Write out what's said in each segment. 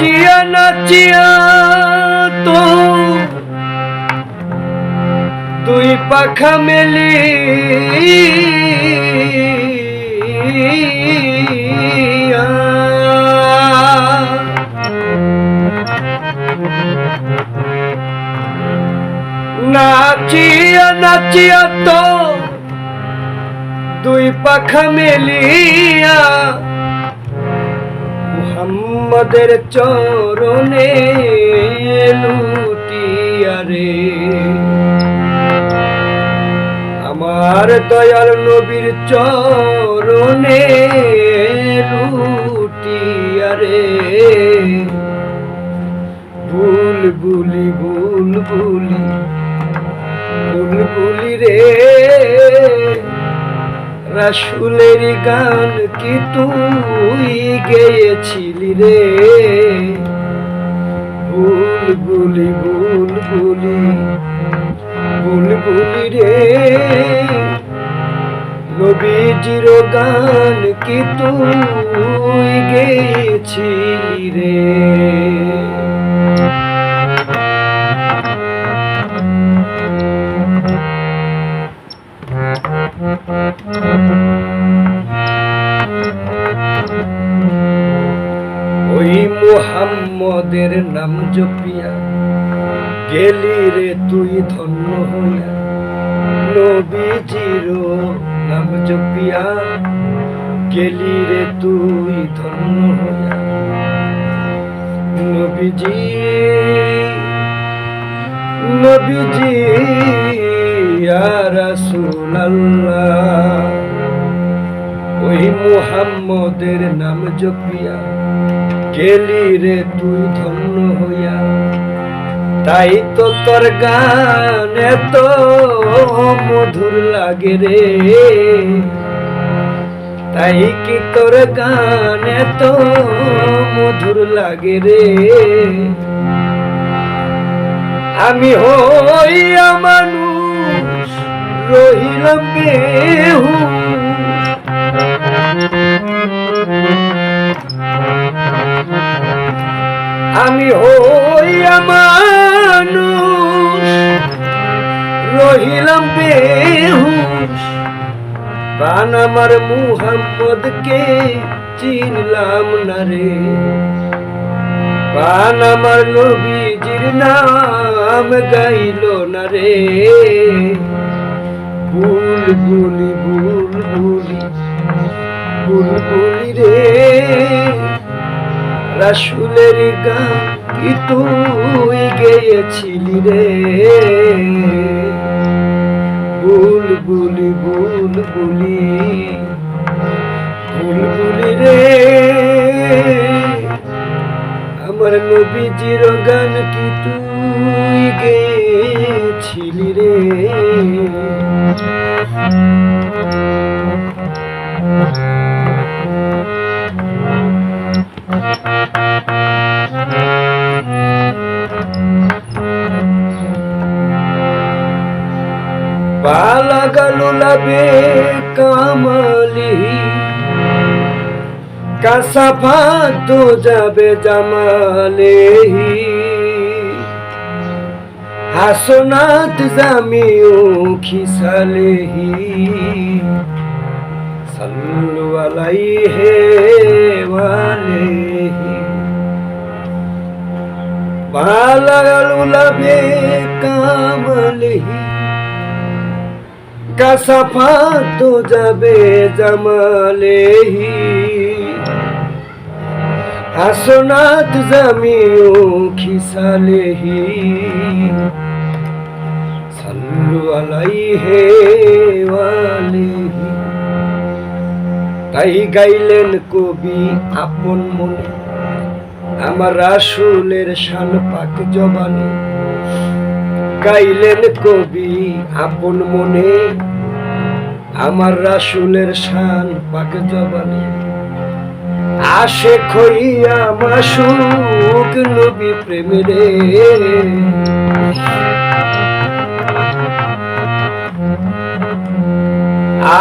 নাচিয়া নাচিয়া তো তুই পাখা মেলি। নাচিয়া নাচিয়া তো দুই পাখা মেলিয়া। মুহাম্মদের চরণে লুটিয়া রে। আমার দয়াল নবীর চরণে লুটিয়া রে। ভুল বুলি ভুল বুলি ভুল বুলি রে। রাসুলের গান কি তুই গেয়েছিলি রে? ভুল বুলি ভুল বুলি ভুল বুলি রে। নবীজির গান কি তুই গেয়েছিলি রে? নাম জপিয়া, গেলি রে তুই ধন্য হইয়া। নবীজির নাম জপিয়া, গেলি রে তুই ধন্য হইয়া। নবীজি নবীজি রাসূলুল্লাহ। ওই মুহাম্মদের নাম জপিয়া। গেলি রে তুই ধন্য হইয়া। তাই তো তোর গান এত মধুর লাগে রে। তাই কি তোর গান এত মধুর লাগে রে? আমি হইয়া মানুষ, রহিলাম বেহু বেহুশ প্রাণ আমার মুহাম্মদকে চিনলাম না রে। প্রাণ আমার নবীজির নাম গাইল না রে। ভুল ভুলি ভুল ভুলি ভুল ভুলি রে। রাসুলের গান কি তুই গেয়েছিলি রে? বুলি ভুল ভুলি ভুল ভুলি রে। আমার নবীজির গান কি তুই গেছিলি রে? বালাগালুলাবে কামালি কাসাফাত তো যাবে জামালেহি হাসনাত জামিউ খিসালেহি সাল্লু আলাইহি ওয়ালেহি বালাগালুলাবে কামালিহি কাসাফা তো যাবে জামালেহি হাসনাত জামিও খিসালেহি সাল্লু আলাইহে ওয়ালিহি। তাই গাইলেন কবি আপন মনে, আমার রাসুলের শান পাক জবানে। গাইলেন কবি আপন মনে। আমার রাসুলের শান পাক জবানে। আসে খইয়া মাসুক নবী প্রেমরে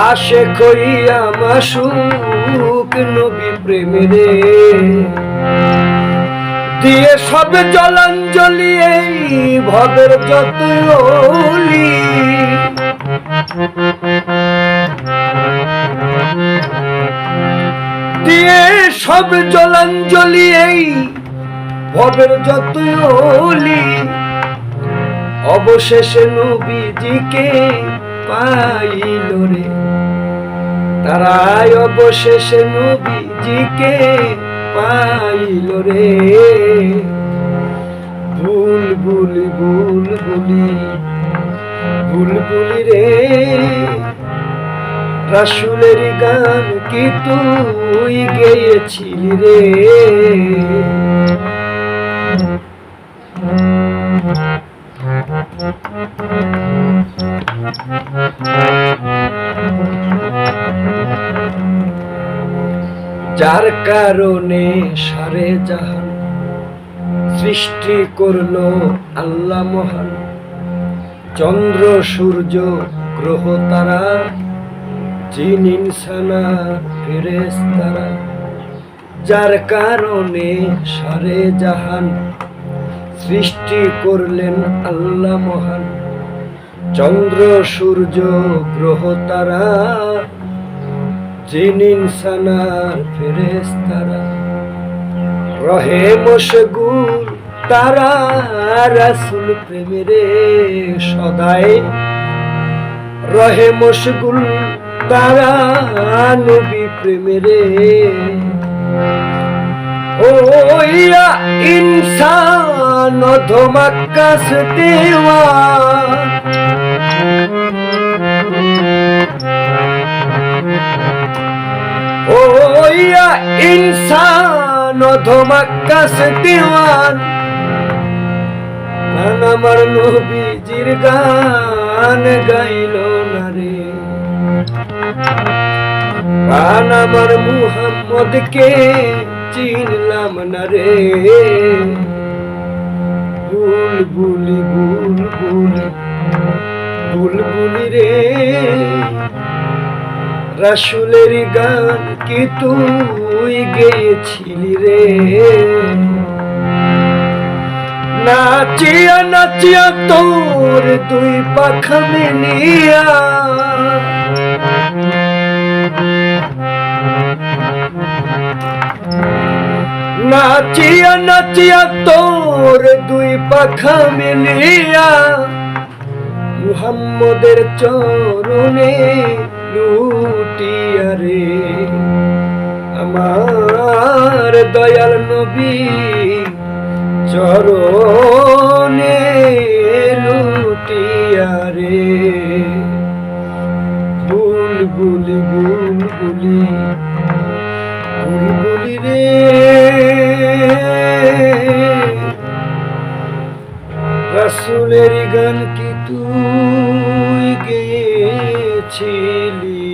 আসে খইয়া মাসুক নবী প্রেমরে দিয়ে সব জলাঞ্জলি এই ভবের যত। দিয়ে সব জলাঞ্জলি এই ভবের যত অলি। অবশেষে নবীজিকে পাইল রে তারাই অবশেষে নবীজিকে পাইল রে। ভুল ভুলি ভুল ভুলি ভুল ভুলি রে। রাসুলের গান কি তুই গেয়েছিলি রে? যার কারণে সারে জাহান, সৃষ্টি করল আল্লাহ মহান। চন্দ্র, সূর্য, গ্রহ তারা, জিন, ইনসানা ফেরেস তারা যার কারণে সারে জাহান, সৃষ্টি করলেন আল্লাহ মহান। চন্দ্র, সূর্য, গ্রহ তারা জিন ইনসানার ফেরেস তারা রহে মশগুল তারা রাসুল প্রেমেরে সদাই রহে মশগুল তারা নবী প্রেমেরে। ওইয়া ইনসান ধমাকাশ দেওয়া ওইয়া ইনসান ধমাকাশ দেওয়ান। গান আমার নবীজির গান গাইল না রে। গান আমার মুহাম্মদকে চিনলাম না রে। ভুল ভুলি ভুল ভুলি ভুল ভুলি রে। রাসুলের গান কি তুই গেয়েছিলি রে? নাচিয়া নাচিয়া তোর তুই পাখা মেলিয়া। নাচিয়া নাচিয়া তোর দুই পাখা মেলিয়া। মুহাম্মদের চরণে লুটিয়া রে। আমার দয়াল নবী চরণে লুটিয়া রে। বুল বুলি বুল বুলবুলি রে। রাসুলের গান কি তুই ছিলি